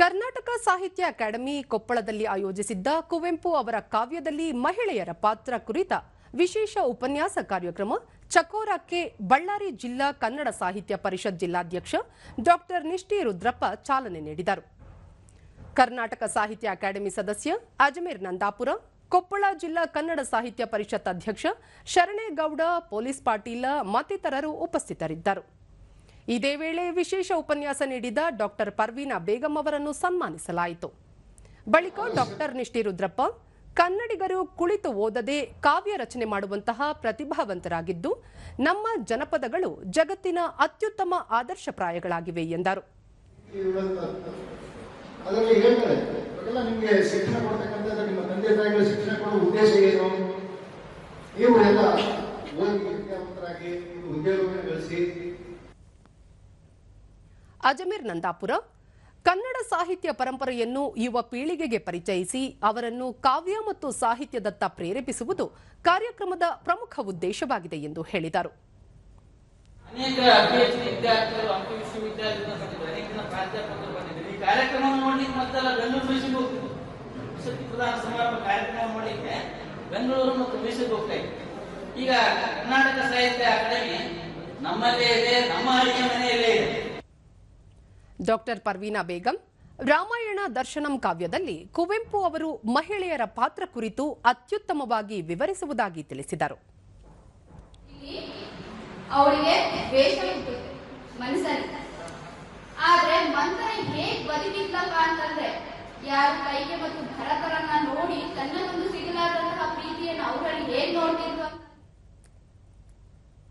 ಕರ್ನಾಟಕ ಸಾಹಿತ್ಯ ಅಕಾಡೆಮಿ ಕೊಪ್ಪಳದಲ್ಲಿ ಆಯೋಜಿಸಿದ್ದ ಕುವೆಂಪು ಅವರ ಕಾವ್ಯದಲ್ಲಿ ಮಹಿಳೆಯರ ಪಾತ್ರ ಕುರಿತ ವಿಶೇಷ ಉಪನ್ಯಾಸ ಕಾರ್ಯಕ್ರಮ ಚಕೋರಕ್ಕೆ ಬಳ್ಳಾರಿ ಜಿಲ್ಲಾ ಕನ್ನಡ ಸಾಹಿತ್ಯ ಪರಿಷತ್ ಜಿಲ್ಲಾಧ್ಯಕ್ಷ ಡಾಕ್ಟರ್ ನಿಷ್ಠಿ ರುದ್ರಪ್ಪ ಚಾಲನೆ ನೀಡಿದರು. ಕರ್ನಾಟಕ ಸಾಹಿತ್ಯ ಅಕಾಡೆಮಿ ಸದಸ್ಯ ಅಜಮೇರ್ ನಂದಾಪುರ, ಕೊಪ್ಪಳ ಜಿಲ್ಲಾ ಕನ್ನಡ ಸಾಹಿತ್ಯ ಪರಿಷತ್ ಅಧ್ಯಕ್ಷ ಶರಣೇಗೌಡ, ಪೊಲೀಸ್ ಪಾಟೀಲ ಮತ್ತಿತರರು ಉಪಸ್ಥಿತರಿದ್ದರು. ಇದೇ ವೇಳೆ ವಿಶೇಷ ಉಪನ್ಯಾಸ ನೀಡಿದ ಡಾಕ್ಟರ್ ಪರ್ವೀನಾ ಬೇಗಂ ಅವರನ್ನು ಸನ್ಮಾನಿಸಲಾಯಿತು. ಬಳಿಕ ಡಾಕ್ಟರ್ ನಿಷ್ಠಿ ರುದ್ರಪ್ಪ, ಕನ್ನಡಿಗರು ಕುಳಿತು ಓದದೆ ಕಾವ್ಯ ರಚನೆ ಮಾಡುವಂತಹ ಪ್ರತಿಭಾವಂತರಾಗಿದ್ದು, ನಮ್ಮ ಜನಪದಗಳು ಜಗತ್ತಿನ ಅತ್ಯುತ್ತಮ ಆದರ್ಶಪ್ರಾಯಗಳಾಗಿವೆ ಎಂದರು. ಶಿಕ್ಷಣ ಅಜಮೇರ್ ನಂದಾಪುರ. ಕನ್ನಡ ಸಾಹಿತ್ಯ ಪರಂಪರೆಯನ್ನು ಯುವ ಪೀಳಿಗೆಗೆ ಪರಿಚಯಿಸಿ, ಅವರನ್ನು ಕಾವ್ಯ ಮತ್ತು ಸಾಹಿತ್ಯದತ್ತ ಪ್ರೇರೇಪಿಸುವುದು ಕಾರ್ಯಕ್ರಮದ ಪ್ರಮುಖ ಉದ್ದೇಶವಾಗಿದೆ ಎಂದು ಹೇಳಿದರು. ಬೆಂಗಳೂರು ಈಗ ಕರ್ನಾಟಕ ಸಾಹಿತ್ಯ ಅಕಾಡೆಮಿ ನಮ್ಮಲ್ಲೇ ಇದೆ, ನಮ್ಮ ಅಡಿಗೆ ಮನೆಯಲ್ಲೇ ಇದೆ. ಡಾಕ್ಟರ್ ಪರ್ವೀನಾ ಬೇಗಂ, ರಾಮಾಯಣ ದರ್ಶನಂ ಕಾವ್ಯದಲ್ಲಿ ಕುವೆಂಪು ಅವರು ಮಹಿಳೆಯರ ಪಾತ್ರ ಕುರಿತು ಅತ್ಯುತ್ತಮವಾಗಿ ವಿವರಿಸುವುದಾಗಿ ತಿಳಿಸಿದರು. ಅವಳಿಗೆ ಆದ್ರೆ ಮಂತ್ರ ಹೇಗ್ ಅಂತಂದ್ರೆ, ಯಾರು ಕೈಗೆ ಮತ್ತು ಭರತರನ್ನ ನೋಡಿ ತನ್ನದೊಂದು